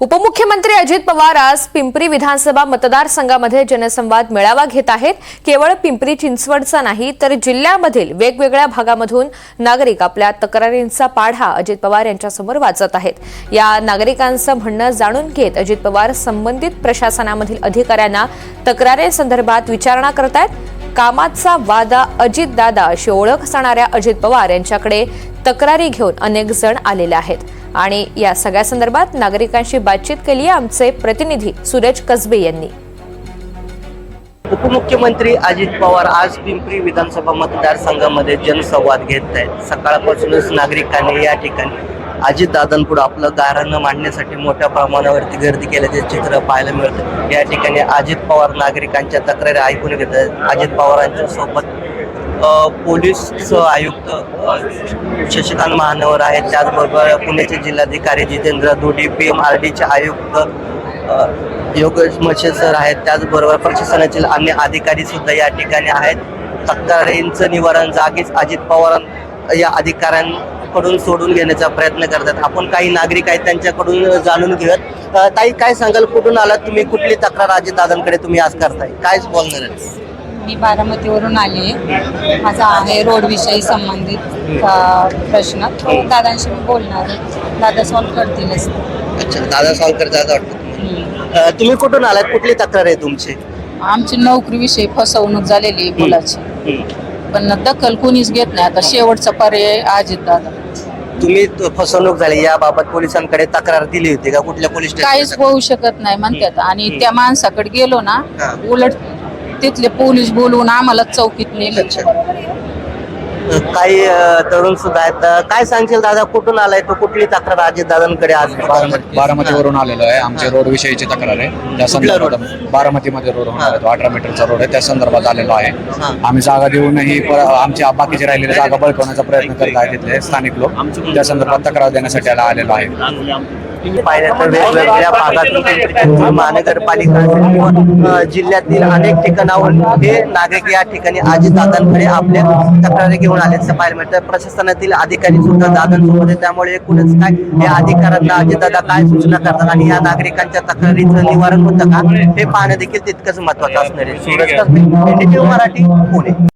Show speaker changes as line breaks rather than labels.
उपमुख्यमंत्री अजित पवार आज पिंपरी विधानसभा मतदारसंघामध्ये जनसंवाद मेळावा घेत आहेत. केवळ पिंपरी चिंचवडचा नाही तर जिल्ह्यामधील वेगवेगळ्या भागामधून नागरिक आपल्या तक्रारींचा पाढा अजित पवार यांच्यासमोर वाचत आहेत. या नागरिकांचं म्हणणं जाणून घेत अजित पवार संबंधित प्रशासनामधील अधिकाऱ्यांना तक्रारींसंदर्भात विचारणा करत आहेत कामाचा वादा अजितदादा अशी ओळख असणाऱ्या अजित पवार यांच्याकडे तक्रारी घेऊन अनेक जण आलेले आहेत. आणि या सगळ्या संदर्भात नागरिकांशी बातचीत केली आहे आमचे प्रतिनिधी सूरज कसबे यांनी.
उपमुख्यमंत्री अजित पवार आज पिंपरी विधानसभा मतदारसंघामध्ये जनसंवाद घेत आहेत. सकाळपासूनच नागरिकांनी या ठिकाणी अजितदादांपुढे आपलं गाऱ्हाणं मांडण्यासाठी मोठ्या प्रमाणावरती गर्दी केल्याचे चित्र पाहायला मिळतं. या ठिकाणी अजित पवार नागरिकांच्या तक्रारी ऐकून घेत आहेत. अजित पवारांच्या सोबत पोलीस आयुक्त शशिकांत महानवर आहेत. त्याचबरोबर पुण्याचे जिल्हाधिकारी Jitendra Dodi P M R डीचे आयुक्त योगेश मशे सर आहेत. त्याचबरोबर प्रशासनातील अन्य अधिकारी सुद्धा या ठिकाणी आहेत. तक्रारींचं निवारण जागीच अजित पवार या अधिकाऱ्यां अधिकाऱ्यांकडून सोडून घेण्याचा प्रयत्न करतात. आपण काही नागरिक आहेत त्यांच्याकडून जाणून घेऊयात. ताई काय सांगाल? कुठून आलात तुम्ही? कुठली तक्रार अजित दादांकडे तुम्ही आज करताय? काय बोलणार आहे
मी बारामतीवरून आली आहे. माझा आहे रोडविषयी संबंधित प्रश्न. तो दादांशी मी बोलणार दादा सॉल्व करतीलच
अच्छा दादा वाटतं तुम्हाला. अ, तुम्ही कुठून आलात? कुठली तक्रार आहे तुमची?
आमची नोकरीविषयी फसवणूक झालेली आहे मुलाची. पण दखल कोणीच घेत नाही आता शेवटचा पर्याय अजित दादा
तुम्ही त- फसवणूक झाली याबाबत पोलिसांकडे तक्रार दिली होती का कुठल्या पोलीस
काहीच? होऊ शकत नाही म्हणतात आणि. त्या माणसाकडे गेलो ना
हा.
उलट तिथले पोलीस बोलवून आम्हाला चौकीत नेलं
अच्छा. काही तरुण सुद्धा आहेत. काय सांगशील दादा? कुठून आलाय तो? कुठली तक्रार अजित दादांकडे आज?
बारामती बारामतीवरून आलेलो आहे. आमचे रोड विषयीची तक्रार आहे. त्या? संदर्भात बारामतीमध्ये रोड होणार आहे. तो अठरा मीटरचा रोड आहे. त्या संदर्भात आलेलो आहे. आम्ही जागा देऊनही आमच्या बाकीचे राहिलेल्या जागा बळकवण्याचा प्रयत्न करत आहेत तिथले स्थानिक लोक. त्या संदर्भात तक्रार देण्यासाठी आलेलो आहे.
वेगवेगळ्या भागातून महानगरपालिका किंवा जिल्ह्यातील अनेक ठिकाणाहून हे नागरिक या ठिकाणी अजितदादांकडे आपल्या तक्रारी घेऊन आले. असं पाहायला मिळतं. प्रशासनातील अधिकारी सुद्धा दादांसोबत त्यामुळे एकूणच काय या अधिकाऱ्यांना अजितदादा काय सूचना करतात आणि या नागरिकांच्या तक्रारीचं निवारण होतं का हे पाहणं देखील तितकंच महत्वाचं असणार आहे. मराठी पुणे.